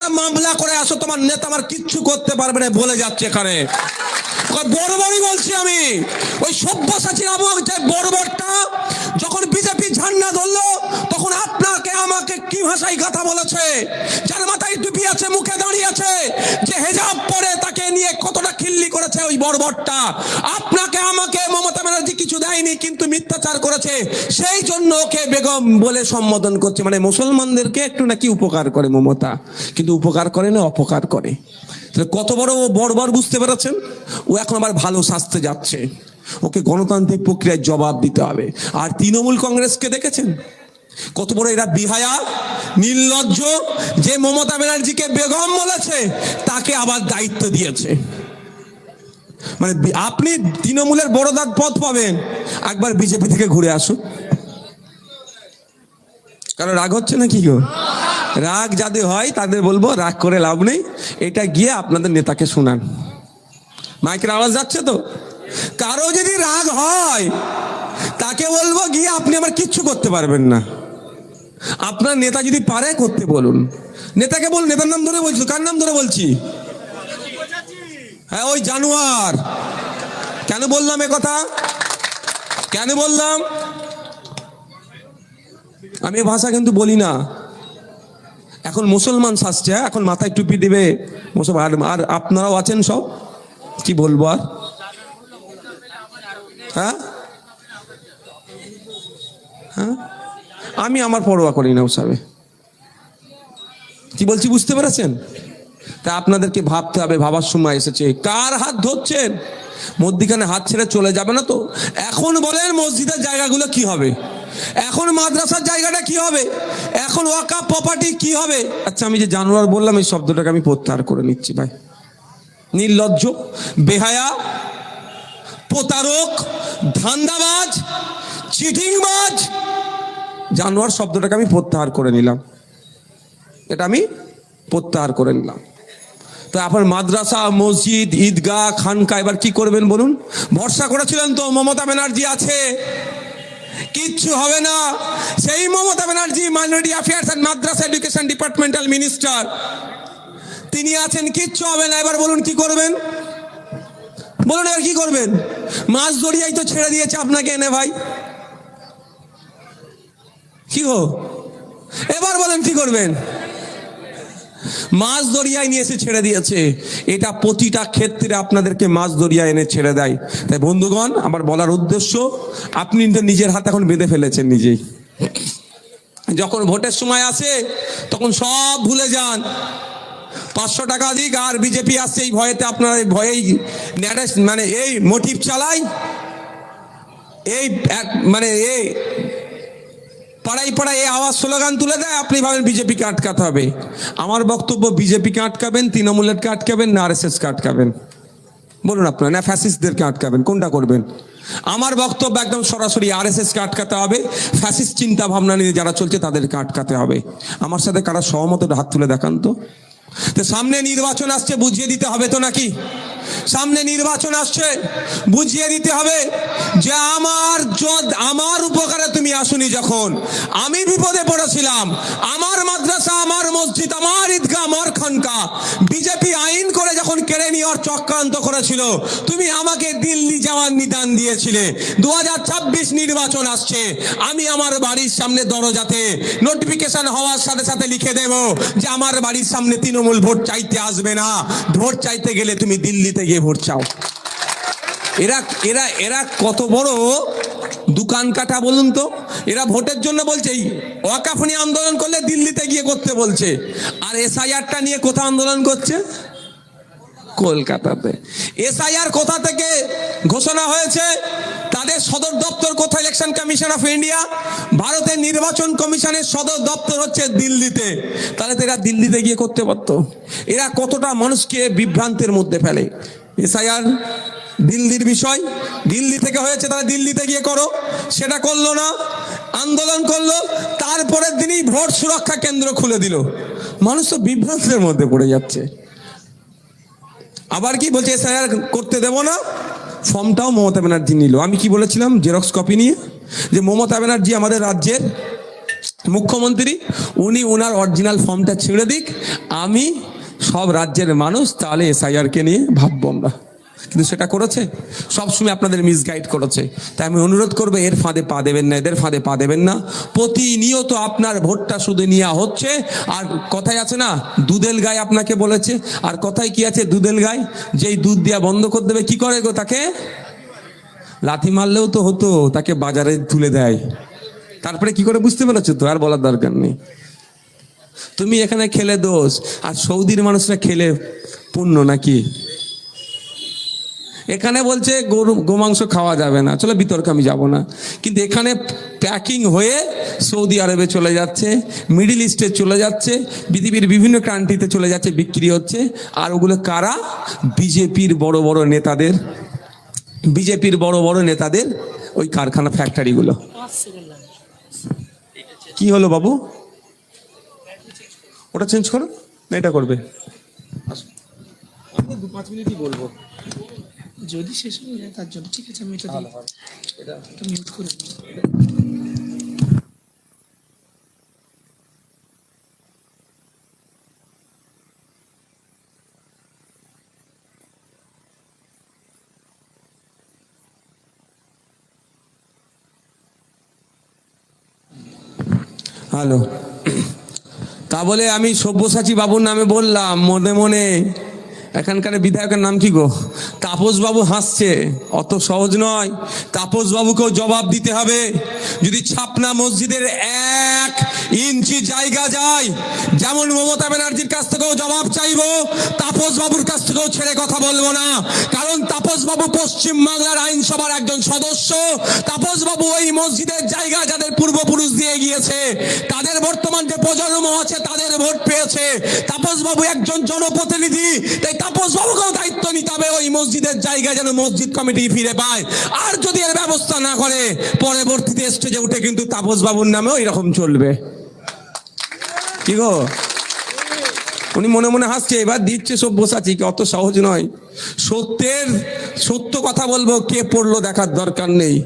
মামলা করে আসো, তোমার নেতা আমার কিচ্ছু করতে পারবে না, বলে যাচ্ছে এখানে। বড় বড়ই বলছি আমি। ওই সব্যসাচী নামক যে বড়বরটা যখন বিজেপি ঝান্ডা ধরলো, তখন আপনাকে আমাকে কি ভাষায় কথা বলেছে? যার মাথায় টুপি আছে, মুখে দাঁড়িয়ে আছে, যে হেজাব পরে তাকে নিয়ে কতটা খিল্লি করেছে ওই বর্বরটা আপনাকে, আমাকে মমতা ব্যানার্জি কিছু দেয়নি, কিন্তু মিথ্যাচার করেছে। সেই জন্য ওকে বেগম বলে সম্বোধন করছে। মানে মুসলমানদেরকে একটু নাকি উপকার করে মমতা। কিন্তু উপকার করে না, অপকার করে। কত বড় ও বড় বুঝতে পেরেছেন? ও এখন আবার ভালো শাস্তে যাচ্ছে। ওকে গণতান্ত্রিক প্রক্রিয়ায় জবাব দিতে হবে। আর তৃণমূল কংগ্রেসকে দেখেছেন? কত বড় এরা বিহায়া, নির্লজ্জ, যে মমতা ব্যানার্জিকে বেগম বলেছে, তাকে আবার দায়িত্ব দিয়েছে। মানে আপনি তৃণমূলের বড়দার পথ পাবেন। একবার বিজেপি থেকে ঘুরে আসুন। কারণ রাগ হচ্ছে না কি গো? রাগ যাদের হয়, তাদের বলব, রাগ করে লাভ নেই। এটা গিয়ে আপনাদের নেতাকে শোনান। মাইকের আওয়াজ যাচ্ছে তো? কারও যদি রাগ হয়, তাকে বলব, গিয়ে আপনি আমার কিচ্ছু করতে পারবেন না। আপনার নেতা যদি পারে, করতে বলুন। নেতাকে বল, নেতার নাম ধরে বলছি কার নাম ধরে বলছি? হ্যাঁ ওই জানোয়ার। কেন বললাম এ কথা? কেন বললাম? আমি ভাষা কিন্তু বলি না। এখন মুসলমান শাসছে হ্যাঁ? এখন মাথায় টুপি দেবে। মুসলমান আর আপনারাও আছেন সব? কি বলব আর? হ্যাঁ? হ্যাঁ? আমি আমার পরোয়া করি না ওসবে কি বলছি, বুঝতে পেরেছেন? তা আপনাদেরকে ভাবতে হবে, ভাবার সময় এসেছে। কার হাত ধরছেন? মধ্যিখানে হাত ছেড়ে চলে যাবে না তো? এখন বলেন মসজিদের জায়গাগুলো কি হবে? এখন মাদ্রাসার জায়গাটা কি হবে? এখন ওয়াকা প্রপার্টি কি হবে? আচ্ছা আমি যে জানোয়ার বললাম, এই শব্দটাকে আমি প্রত্যাহার করে নিচ্ছি, ভাই। নির্লজ্জ, বেহায়া প্রতারক, ধান্দাবাজ, চিটিংবাজ। জানোয়ার শব্দটাকে আমি প্রত্যাহার করে নিলাম। এটা আমি প্রত্যাহার করে নিলাম। তো আপনার মাদ্রাসা, মসজিদ, ঈদগাহ, খানকা, এবার কি করবেন বলুন? ভরসা করেছিলেন তো, মমতা ব্যানার্জি আছে। কিচ্ছু হবে না। সেই Mamata Banerjee, minority affairs and madrasa education departmental minister. তিনি আছেন, কিচ্ছু হবে না। এবার বলুন কি করবেন? বলুন এবার কি করবেন? মাছ দরিয়াই তো ছেড়ে দিয়েছে আপনাকে এনে ভাই। কি গো এবার বলেন কি করবেন? মাছ দরিয়ায় নিয়ে এসে ছেড়ে দিয়েছে। এটা প্রতিটা ক্ষেত্রে আপনাদেরকে মাছ দরিয়ায় এনে ছেড়ে দেয়। তাই বন্ধুগণ, আমার বলার উদ্দেশ্য, আপনি নিজের হাত এখন বেঁধে ফেলেছেন নিজেই। যখন ভোটের সময় আসে, তখন সব ভুলে যান। পাঁচশো টাকা দিক, আর বিজেপি আসছে এই ভয়েতে আপনারা এই ভয়েই মানে এই মোটিভ চালাই। এই মানে এই পাড়াই পাড়াই এই আওয়াজ স্লোগান তুলে দেয়, আপনি ভাবেন বিজেপিকে আটকাতে হবে। আমার বক্তব্য, বিজেপিকে আটকাবেন তৃণমূলেরকে আটকাবেন, না আর এস এসকে আটকাবেন। বলুন আপনারা, না ফ্যাসিস্টদেরকে আটকাবেন, কোনটা করবেন? আমার বক্তব্য একদম সরাসরি আর এস এসকে আটকাতে হবে ফ্যাসিস্ট চিন্তা ভাবনা নিয়ে যারা চলছে তাদেরকে আটকাতে হবে। আমার সাথে কারা সহমত হাত তুলে দেখান তো। তো সামনে নির্বাচন আসছে বুঝিয়ে দিতে হবে তো নাকি? সামনে নির্বাচন আসছে, বুঝিয়ে দিতে হবে যে আমার আমার উপকারে তুমি আসুনি যখন। আমি বিপদে পড়েছিলাম। আমার মাদ্রাসা, আমার মসজিদ, আমার ঈদগাহ, আমার খানকা। বিজেপি আইন করে যখন কেড়ে নেওয়ার চক্রান্ত করেছিল, তুমি আমাকে দিল্লি যাওয়ার নিদান দিয়েছিলে। দু হাজার ছাব্বিশ নির্বাচন আসছে। আমি আমার বাড়ির সামনে দরজাতে নোটিফিকেশন হওয়ার সাথে সাথে লিখে দেব যে আমার বাড়ির সামনে তৃণমূল ভোট চাইতে আসবে না। ভোট চাইতে গেলে তুমি দিল্লিতে গিয়ে ভোট চাও। এরা এরা এরা কত বড় দোকান কাটা বলুন তো? এরা ভোটের জন্য বলছে, এই ওয়াকাফনি আন্দোলন করলে দিল্লিতে গিয়ে করতে বলছে। আর এসআইআরটা নিয়ে কোথা আন্দোলন করছে? কলকাতাতে। এসআইআর কোথা থেকে ঘোষণা হয়েছে? তাদের সদর দপ্তর কোথায়? ইলেকশন কমিশন অফ ইন্ডিয়া ভারতের নির্বাচন কমিশনের সদর দপ্তর হচ্ছে দিল্লিতে। তাহলে তো এরা দিল্লিতে গিয়ে করতে পারতো। এরা কতটা মানুষকে বিভ্রান্তের মধ্যে ফেলে? এসআইআর দিল্লির বিষয়। দিল্লি থেকে হয়েছে তারা দিল্লিতে গিয়ে করো। সেটা করল না। আন্দোলন করল। তারপরের দিনই ভোট সুরক্ষা কেন্দ্র খুলে দিল। মানুষ তো বিভ্রান্তের মধ্যে পড়ে যাচ্ছে। আবার কি বলছে, এসআইআর করতে দেব না? ফর্মটাও মমতা ব্যানার্জি নিল। আমি কি বলেছিলাম? জেরক্স কপি নিয়ে? যে মমতা ব্যানার্জি আমাদের রাজ্যের মুখ্যমন্ত্রী, উনি ওনার অরিজিনাল ফর্মটা ছেড়ে দিক। আমি সব রাজ্যের মানুষ তাহলে এসআইআর কে নিয়ে ভাববো আমরা। কিন্তু সেটা করেছে? সবসময় আপনাদের মিসগাইড করেছে। তাই আমি অনুরোধ করব, এর ফাঁদে পা দেবেন না, এদের ফাঁদে পা দেবেন না। প্রতিনিয়ত আপনার ভোটটা শুধু নেওয়া হচ্ছে, আর কথায় আছে না, দুধেল গায়ে আপনাকে বলেছে, আর কথায় কি আছে দুধেল গায়ে যেই দুধ দেওয়া বন্ধ করে দেবে, কি করে গো তাকে? লাথি মারলেও তো হতো, তাকে বাজারে তুলে দেয়। তারপরে কি করে বুঝতে পেরেছ তো? আর বলার দরকার নেই। তুমি এখানে খেলে দোষ, আর সৌদির মানুষরা খেলে পুণ্য নাকি? এখানে বলছে গরু, গোমাংস খাওয়া যাবে না, চলো বিতর্ক আমি যাব না। কিন্তু এখানে প্যাকিং হয়ে সৌদি আরবে চলে যাচ্ছে মিডিল ইস্টে চলে যাচ্ছে, পৃথিবীর বিভিন্ন কান্ট্রিতে চলে যাচ্ছে, বিক্রি হচ্ছে। আর ওগুলো কারা? বিজেপির বড় বড় নেতাদের, বিজেপির বড় বড় নেতাদের ওই কারখানা ফ্যাক্টরিগুলো কি হলো বাবু? ওটা চেঞ্জ করো, না এটা করবে? দু পাঁচ মিনিটই বলব। যদি শেষ হয়ে যায় তার জন্য ঠিক আছে আমি এটা দিই এটা। মিউট করে হ্যালো। তা বলে আমি সব্যসাচী বাবুর নামে বললাম মনে মনে। এখানকার বিধায়কের নাম কি গো? তাপস বাবু হাসছে। অত সহজ নয়। তাপস বাবুকেও জবাব দিতে হবে। যদি ছাপনা মসজিদের এক ইঞ্চি জায়গা যায়, যেমন মমতা ব্যানার্জির কাছ থেকেও জবাব চাইব তাপস বাবুর কাছ থেকেও ছেড়ে কথা বলব না। কারণ তাপস বাবু পশ্চিম বাংলার আইনসভার একজন সদস্য। তাপস বাবু ওই মসজিদের জায়গা যাদের পূর্বপুরুষ দিয়ে গিয়েছে, তাদের বর্তমান যে প্রজন্ম আছে, তাদের ভোট পেয়েছে। তাপস বাবু একজন জনপ্রতিনিধি, তাই তাপস বাবুকেও দায়িত্ব নিতে হবে। ওই মসজিদের জায়গা যেন মসজিদ কমিটি ফিরে পায়। আর যদি এর ব্যবস্থা না করে, পরবর্তীতে স্টেজে উঠে কিন্তু তাপস বাবুর নামেও এরকম চলবে। কি গো? উনি মনে মনে হাসছে, এবার দিচ্ছে সব্যসাচী, কি অত সহজ নয়। সত্যের, সত্য কথা বলব, কে পড়ল দেখার দরকার নেই।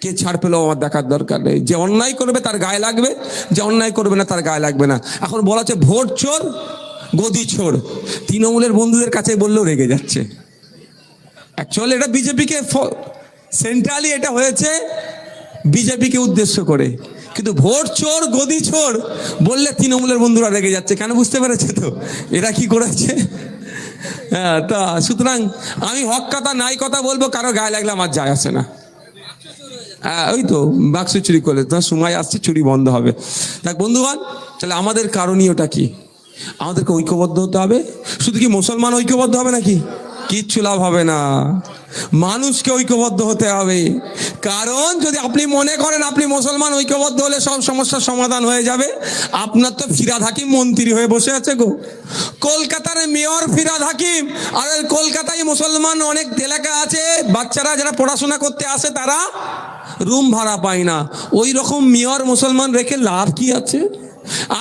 কে ছাড় পেল আমার দেখার দরকার নেই। যে অন্যায় করবে তার গায়ে লাগবে, যে অন্যায় করবে না তার গায়ে লাগবে না। এখন বলা হচ্ছে ভোট চোর গদি ছোড়। তৃণমূলের বন্ধুদের কাছে বললেও রেগে যাচ্ছে। অ্যাকচুয়ালি এটা বিজেপিকে সেন্ট্রালি এটা হয়েছে বিজেপিকে উদ্দেশ্য করে। কিন্তু ভোট চোর গদি চোর বললে তৃণমূলের বন্ধুরা রেগে যাচ্ছে। কেন বুঝতে পেরেছে তো? এরা কি করেছে? হ্যাঁ তা সুতরাং আমি হক কথা, নাই কথা বলব, কারও গায়ে লাগলে আমার যায় আসে না। হ্যাঁ ওই তো, বাক্স চুরি করলে। তোমার সময় আসছে, চুরি বন্ধ হবে। দেখ বন্ধুগণ, তাহলে আমাদের কারণীয়টা কি? আমাদেরকে ঐক্যবদ্ধ হতে হবে। শুধু কি মুসলমান ঐক্যবদ্ধ হবে নাকি? কিচ্ছু লাভ হবে না। মানুষকে ঐক্যবদ্ধ হতে হবে। কারণ যদি আপনি মনে করেন আপনি মুসলমান ঐক্যবদ্ধ হলে সব সমস্যার সমাধান হয়ে যাবে। আপনার তো ফিরাদ হাকিম মন্ত্রী হয়ে বসে আছে গো। কলকাতার মেয়র ফিরাদ হাকিম। আর কলকাতায় মুসলমান অনেক এলাকা আছে। বাচ্চারা যারা পড়াশোনা করতে আসে তারা রুম ভাড়া পায় না। ওই রকম মেয়র মুসলমান রেখে লাভ কি আছে?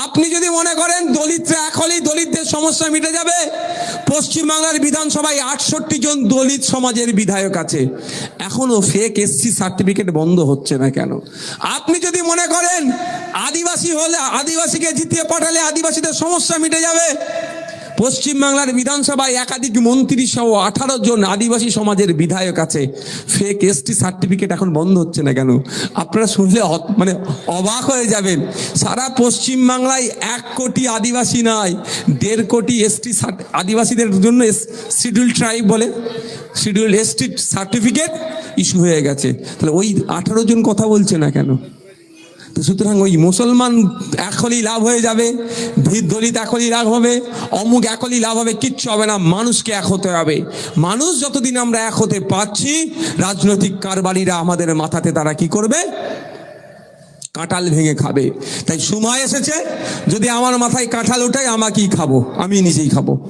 আপনি যদি মনে করেন দলিতরা এখনই দলিতদের সমস্যা মিটে যাবে পশ্চিমবাংলার বিধানসভায় আটষট্টি জন দলিত সমাজের বিধায়ক আছে। এখনও ফেক এসসি সার্টিফিকেট বন্ধ হচ্ছে না কেন? আপনি যদি মনে করেন আদিবাসী হলে, আদিবাসীকে জিতিয়ে পাঠালে আদিবাসীদের সমস্যা মিটে যাবে পশ্চিমবাংলার বিধানসভায় একাধিক মন্ত্রী সহ আঠারো জন আদিবাসী সমাজের বিধায়ক আছে। ফেক এসটি সার্টিফিকেট এখন বন্ধ হচ্ছে না কেন? আপনারা শুনলে মানে অবাক হয়ে যাবেন। সারা পশ্চিমবাংলায় এক কোটি আদিবাসী নাই। দেড় কোটি এসটি আদিবাসীদের জন্য শিডিউল ট্রাইব বলে। শিডিউল এসটি সার্টিফিকেট ইস্যু হয়ে গেছে। তাহলে ওই আঠারো জন কথা বলছে না কেন? তো সুতরাং ওই মুসলমান এখনই লাভ হয়ে যাবে, ভিত দলিত এখনই লাভ হবে, অমুক এখনই লাভ হবে, কিচ্ছু হবে না, মানুষকে এক হতে হবে। মানুষ যতদিন আমরা এক হতে পারছি, রাজনৈতিক কারবারিরা আমাদের মাথাতে তারা কি করবে? কাঁঠাল ভেঙে খাবে। তাই সময় এসেছে, যদি আমার মাথায় কাঁঠাল ওঠায় আমাকেই খাব, আমি নিজেই খাব।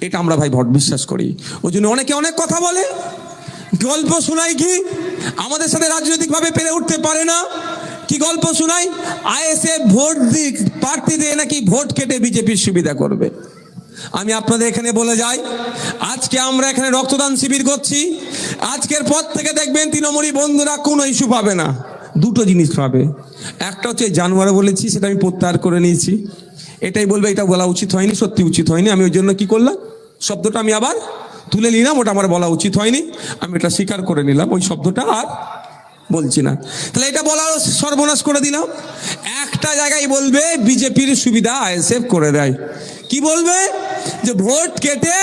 এটা আমরা ভাই ভট বিশ্বাস করি। ওই জন্য অনেকে অনেক কথা বলে। গল্প শোনাই কি? আমাদের সাথে রাজনৈতিকভাবে পেরে উঠতে পারে না। কি গল্প শোনাই? আইএসএ ভোট দিক প্রার্থী দিয়ে নাকি ভোট কেটে বিজেপির সুবিধা করবে। আমি আপনাদের এখানে বলে যাই, আজকে আমরা এখানে রক্তদান শিবির করছি। আজকের পর থেকে দেখবেন তৃণমূলী বন্ধুরা কোনো ইস্যু পাবে না, দুটো জিনিস পাবে। একটা হচ্ছে জানুয়ারি বলেছি, সেটা আমি প্রত্যাহার করে নিয়েছি। এটাই বলবে, এটা বলা উচিত হয়নি, সত্যি উচিত হয়নি। আমি ওই জন্য কি করলাম, শব্দটা আমি আবার তুলে নিলাম, ওটা আমার বলা উচিত হয়নি। আমি এটা স্বীকার করে নিলাম, ওই শব্দটা আর বলছি না। তাহলে এটা বলা সর্বনাশ করে দিলাম। একটা জায়গায় বলবে, বিজেপির সুবিধা আইএসএফ করে দেয়। কি বলবে? যে ভোট কেটে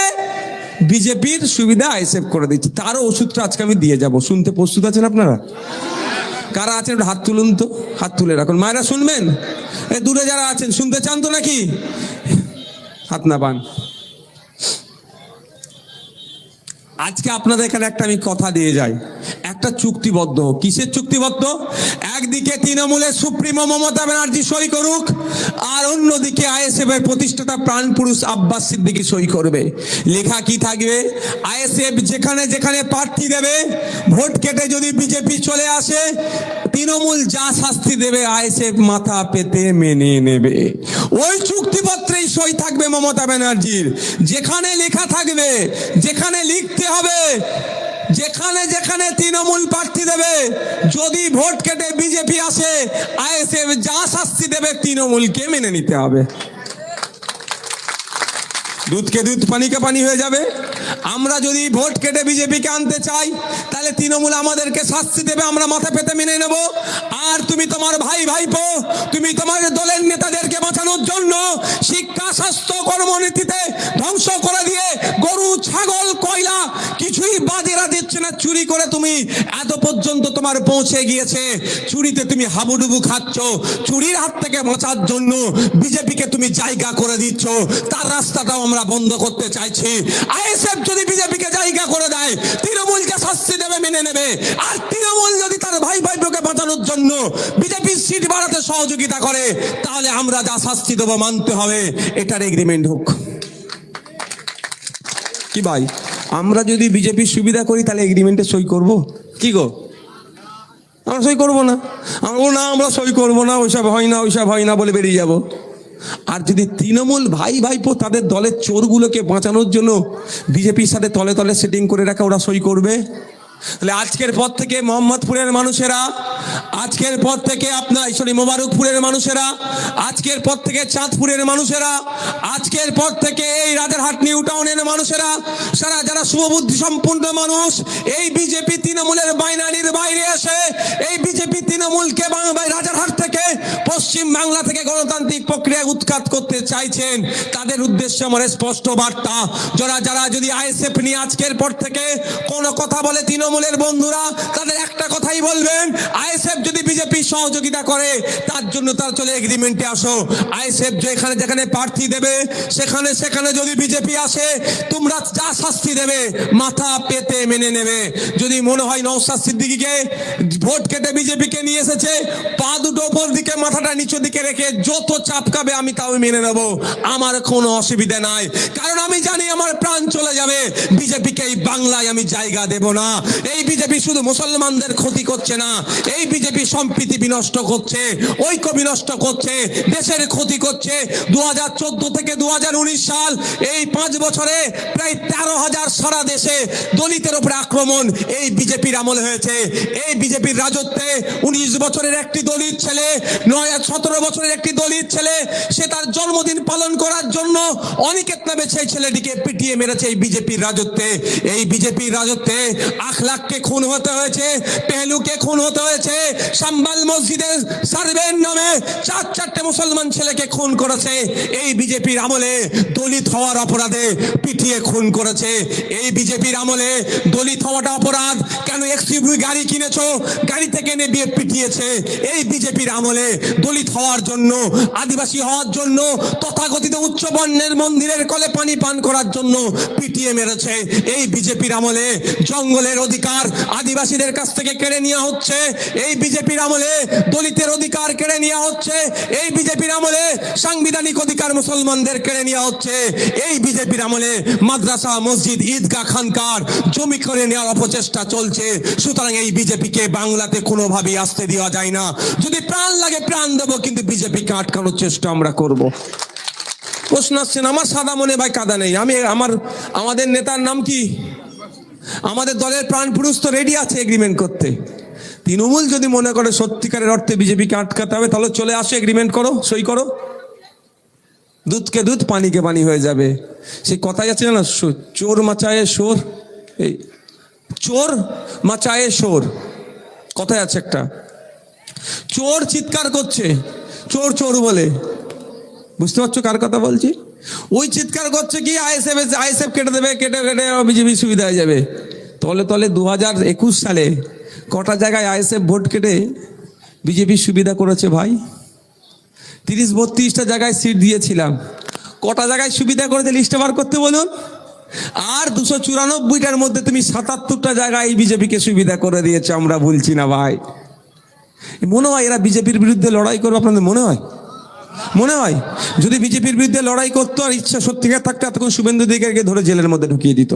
বিজেপির সুবিধা আইএসএফ করে দিচ্ছে। তারও ওষুধটা আজকে আমি দিয়ে যাব। শুনতে প্রস্তুত আছেন আপনারা? কারা আছেন? হাত তুলুন তো। হাত তুলে রাখুন। মায়েরা, শুনবেন? দূরে যারা আছেন, শুনতে চান তো নাকি? হাত না পান আজকে আপনাদের এখানে একটা আমি কথা দিয়ে যাই। একটা চুক্তিবদ্ধ। কিসের চুক্তিবদ্ধ? একদিকে তৃণমূলের সুপ্রিমো মমতা ব্যানার্জি সই করুক, আর অন্যদিকে আইএসএফ এর প্রতিষ্ঠাতা প্রাণ পুরুষ আব্বাস সিদ্দিকি সই করবে। লেখা কি থাকবে? আইএসএফ যেখানে যেখানে প্রার্থী দেবে, ভোট কেটে যদি বিজেপি চলে আসে, তৃণমূল যা শাস্তি দেবে, আইএসএফ মাথা পেতে মেনে নেবে। ওই চুক্তিপত্রেই সই থাকবে মমতা ব্যানার্জির। যেখানে লেখা থাকবে, যেখানে লিখতে হবে, যেখানে যেখানে তৃণমূল প্রার্থী দেবে, যদি ভোট কেটে বিজেপি আসে, আইএসএফ যা শাস্তি দেবে তৃণমূলকে মেনে নিতে হবে। দুধকে দুধ, পানিকে পানি হয়ে যাবে। আমরা যদি ভোট কেটে বিজেপিকে আনতে চাই, তাহলে তৃণমূল আমাদেরকে শাস্তি দেবে, আমরা মাথা পেতে মেনে নেব। আর তুমি তোমার ভাই ভাইপো, তুমি তোমার দলের নেতাদেরকে বাঁচানোর জন্য শিক্ষা, স্বাস্থ্য, কর্মনীতিতে ধ্বংস করে দিয়ে গরু, ছাগল, কয়লা কিছুই বাজেরা দিচ্ছে না। চুরি করে তুমি এত পর্যন্ত তোমার পৌঁছে গিয়েছে। চুরিতে তুমি হাবুডুবু খাচ্ছ। চুরির হাত থেকে বাঁচার জন্য বিজেপিকে তুমি জায়গা করে দিচ্ছ। তার রাস্তাটাও আমরা বন্ধ করতে চাইছি। আইএসএফ যদি বিজেপিকে জায়গা করে দেয়, তৃণমূলকে শাস্তি দেবে, মেনে নেবে। আর তৃণমূল যদি তার ভাই ভাইপোকে বাঁচানোর জন্য বিজেপির সিট বাড়াতে সহযোগিতা করে, তাহলে আমরা যা শাস্তি দেবো মানতে হবে, এটার এগ্রিমেন্ট হোক। কি ভাই, আমরা যদি বিজেপির সুবিধা করি, তাহলে এগ্রিমেন্টে সই করব? কি গো? আমরা সই করব না। আমরা না, আমরা সই করব না, ওইসব হয় না, ওইসব হয় না বলে বেরিয়ে যাব। আর যদি তৃণমূল ভাই ভাইপো তাদের দলের চোরগুলোকে বাঁচানোর জন্য বিজেপির সাথে তলে তলে সেটিং করে রাখা ওরা সই করবে তাহলে আজকের পর থেকে মোহাম্মদপুরের মানুষেরা, আজকের পর থেকে আপনার সরি মোবারকপুরের মানুষেরা, আজকের পর থেকে চাঁদপুরের মানুষেরা, আজকের পর থেকে এই রাজারহাট নিউ টাউনের মানুষেরা, সারা যারা শুভবুদ্ধি সম্পন্ন মানুষ, এই বিজেপি তৃণমূলের বাইনারির বাইরে এসে, এই বিজেপি তৃণমূলকে বাংলায় রাজারহাট থেকে পশ্চিম বাংলা থেকে গণতান্ত্রিক প্রক্রিয়া উৎখাত করতে চাইছেন, তাদের উদ্দেশ্যে আমার স্পষ্ট বার্তা, যারা যারা যদি আইএসএফ নিয়ে আজকের পর থেকে কোনো কথা বলে তৃণমূলের বন্ধুরা তাদের একটা কথাই বলবেন আইএসএফ যদি বিজেপি সহযোগিতা করে তার জন্য চলে এগ্রিমেন্টে আসো। আইএসএফ যেখানে যেখানে প্রার্থী দেবে, সেখানে সেখানে যদি বিজেপি আসে, তোমরা যা শাস্তি দেবে, মাথা পেতে মেনে নেবে। যদি মনে হয় নৌসাদ সিদ্দিকিকে ভোট কেটে বিজেপিকে নিয়ে এসেছে, পা দুটো ওপর দিকে, মাথাটা নিচু দিকে রেখে যত চাপকাবে আমি তাও মেনে নেব। আমার কোনো অসুবিধা নাই। কারণ আমি জানি আমার প্রাণ চলে যাবে। বিজেপিকে এই বাংলায় আমি জায়গা দেব না। এই বিজেপি শুধু মুসলমানদের ক্ষতি করছে না। এই বিজেপি সম্প্রীতি বিনষ্ট করছে। ঐক্য বিনষ্ট করছে, দেশের ক্ষতি করছে। দুহাজার চোদ্দ থেকে দুহাজার উনিশ সাল, এই পাঁচ বছরে প্রায় তেরো হাজার সারা দেশে দলিতের উপরে আক্রমণ এই বিজেপির আমল হয়েছে। এই বিজেপির রাজত্বে উনিশ বছরের একটি দলিত ছেলে, নয়, সতেরো বছরের একটি দলিত ছেলে, সে তার জন্মদিন পালন করার জন্য অনিকেত নামে সেই ছেলেটিকে পিটিয়ে মেরেছে এই বিজেপির রাজত্বে। এই বিজেপির রাজত্বে আখলাককে খুন হতে হয়েছে, পেহলুকে খুন হতে হয়েছে, সাম্বাল মসজিদে সার্ভের নামে চার চারটে মুসলমান ছেলেকে খুন করেছে। এই বিজেপির আমলে দলিত হওয়ার অপরাধে পিটিয়ে খুন করেছে। এই বিজেপির আমলে দলিত হওয়াটা অপরাধ। কেন এক্সইউভি গাড়ি কিনেছো? গাড়ি থেকে এনে বিয়ে পিটিয়েছে। এই বিজেপির আমলে দলিত হওয়ার জন্য, আদিবাসী হওয়ার জন্য, তথাকথিত উচ্চ বর্ণের মন্দিরের কলে পানি পান করার জন্য পিটিয়ে মেরেছে। এই বিজেপির আমলে জঙ্গলের অধিকার আদিবাসীদের কাছ থেকে কেড়ে নেওয়া হচ্ছে। এই বিজেপির আমলে দলিতের অধিকার কেড়ে নেওয়া হচ্ছে। এই বিজেপির আমলে সাংবিধানিক অধিকার মুসলমানদের কেড়ে নেওয়া হচ্ছে। এই বিজেপির আমলে মাদ্রাসা, মসজিদ, ঈদগাহ খানকার জমি করে নেওয়ার অপচেষ্টা চলছে। সুতরাং এই বিজেপিকে বাংলাতে কোনোভাবেই আসতে দেওয়া যায় না। যদি প্রাণ লাগে প্রাণ দেবো, কিন্তু বিজেপিকে আটকানোর চেষ্টা আমরা করব। প্রশ্ন আসছেন আমার সাদা মনে ভাই কাদা নেই। আমি আমার, আমাদের নেতার নাম কি? আমাদের দলের প্রাণ পুরুষ তো রেডি আছে এগ্রিমেন্ট করতে। তৃণমূল যদি মনে করে সত্যিকারের অর্থে বিজেপিকে আটকাতে হবে, তাহলে চলে আসো এগ্রিমেন্ট করো, সই করো। দুধকে দুধ, পানিকে পানি হয়ে যাবে। সেই কথাই আছে না চোর মাচায়ে সোর এই, চোর মাচায়ে সোর কথায় আছে একটা। চোর চিৎকার করছে, চোর চোর বলে। বুঝতে পারছ কার কথা বলছি? ওই চিৎকার করছে কি, আইএসএফ আইএসএফ কেটে দেবে, কেটে কেটে বিজেপি সুবিধা হয়ে যাবে। তলে তলে দু হাজার একুশ সালে কটা জায়গায় আইএসএফ ভোট কেটে বিজেপি সুবিধা করেছে ভাই? তিরিশ, বত্রিশটা জায়গায় সিট দিয়েছিলাম। কটা জায়গায় সুবিধা করেছে লিস্টে বার করতে বলুন? আর দুশো চুরানব্বইটার মধ্যে তুমি সাতাত্তরটা জায়গায় বিজেপিকে সুবিধা করে দিয়েছে, আমরা ভুলছি না ভাই। মনে হয় এরা বিজেপির বিরুদ্ধে লড়াই করবে, আপনাদের মনে হয়? মনে হয়? যদি বিজেপির বিরুদ্ধে লড়াই করতো আর ইচ্ছা সত্যিকার থাকতো, এতক্ষণ শুভেন্দু দিকে ধরে জেলের মধ্যে ঢুকিয়ে দিত।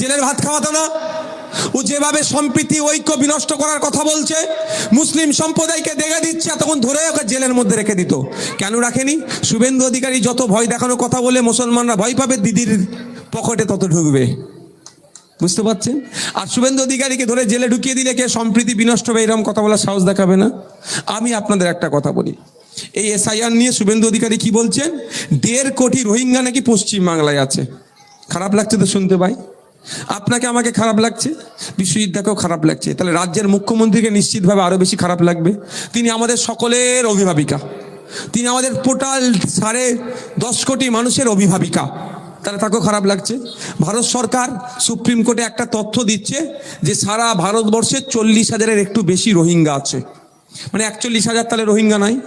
জেলের ভাত খাওয়াতো না? ও যেভাবে সম্প্রীতি, ঐক্য বিনষ্ট করার কথা বলছে, মুসলিম সম্প্রদায়কে দেখে দিচ্ছে, এতক্ষণ ধরে ওকে জেলের মধ্যে রেখে দিত। কেন রাখেনি? শুভেন্দু অধিকারী যত ভয় দেখানোর কথা বলে মুসলমানরা ভয় পাবে, দিদির পকেটে তত ঢুকবে। বুঝতে পারছেন? আর শুভেন্দু অধিকারীকে ধরে জেলে ঢুকিয়ে দিলে কে? সম্প্রীতি বিনষ্ট হবে এরকম কথা বলার সাহস দেখাবে না? আমি আপনাদের একটা কথা বলি। এই এসআইআর নিয়ে শুভেন্দু অধিকারী কি বলছেন? দেড় কোটি রোহিঙ্গা নাকি পশ্চিম বাংলায় আছে। খারাপ লাগছে তো শুনতে ভাই। আপনাকে আমাকে খারাপ লাগছে? বিশ্বজিৎদাকেও খারাপ লাগছে। তাহলে রাজ্যের মুখ্যমন্ত্রীকে নিশ্চিতভাবে আরও বেশি খারাপ লাগবে। তিনি আমাদের সকলের অভিভাবিকা। তিনি আমাদের টোটাল সাড়ে দশ কোটি মানুষের অভিভাবিকা। তাহলে তাকেও খারাপ লাগছে। ভারত সরকার সুপ্রিম কোর্টে একটা তথ্য দিচ্ছে যে সারা ভারতবর্ষে চল্লিশ হাজারের একটু বেশি রোহিঙ্গা আছে। মানে একচল্লিশ হাজার তাহলে রোহিঙ্গা নাই।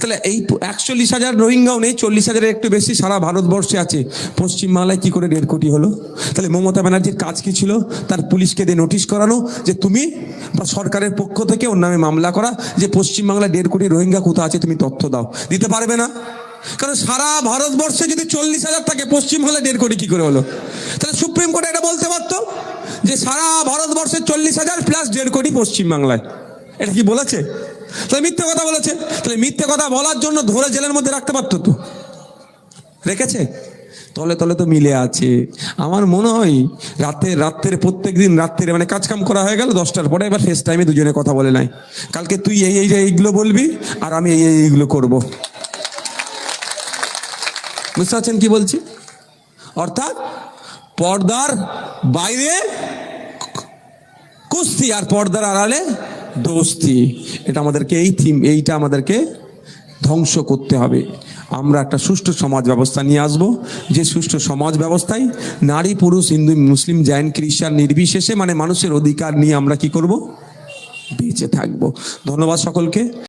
তাহলে এই একচল্লিশ হাজার রোহিঙ্গাও নেই, চল্লিশ হাজারের একটু বেশি সারা ভারতবর্ষে আছে। পশ্চিমবাংলায় কি করে দেড় কোটি হলো? তাহলে মমতা ব্যানার্জির কাজ কি ছিল? তার পুলিশকে দিয়ে নোটিশ করানো যে তুমি বা সরকারের পক্ষ থেকে ওর নামে মামলা করা যে পশ্চিমবাংলায় দেড় কোটি রোহিঙ্গা কোথা আছে তুমি তথ্য দাও। দিতে পারবে না? কারণ সারা ভারতবর্ষে যদি চল্লিশ হাজার থাকে, পশ্চিমবাংলায় দেড় কোটি কি করে হলো? তাহলে সুপ্রিম কোর্টে এটা বলতে পারতো যে সারা ভারতবর্ষে চল্লিশ হাজার প্লাস দেড় কোটি পশ্চিমবাংলায়। এটা কি বলেছে? তাহলে মিথ্যে কথা বলেছে। তাহলে মিথ্যে কথা বলার জন্য ধরে জেলের মধ্যে রাখতে পারতো তো। রেখেছে? তলে তলে তো মিলে আছে। আমার মনে হয় রাতে রাত্রে প্রত্যেক দিন রাত্রে মানে কাজ কাম করা হয়ে গেল, দশটার পরে এবার ফেস টাইমে দুজনে কথা বলে নাই। কালকে তুই এই এই এইগুলো বলবি, আর আমি এই, এইগুলো করব। বুঝতে পারছেন কি বলছি? অর্থাৎ পর্দার বাইরে কুস্তি আর পর্দার আড়ালে দোস্তি। এটা আমাদেরকে এই থিম এইটা আমাদেরকে ধ্বংস করতে হবে। আমরা একটা সুষ্ঠু সমাজ ব্যবস্থা নিয়ে আসব। যে সুষ্ঠু সমাজ ব্যবস্থায় নারী, পুরুষ, হিন্দু, মুসলিম, জৈন, খ্রিস্টান নির্বিশেষে মানে মানুষের অধিকার নিয়ে আমরা কি করব? বেঁচে থাকব। ধন্যবাদ সকলকে।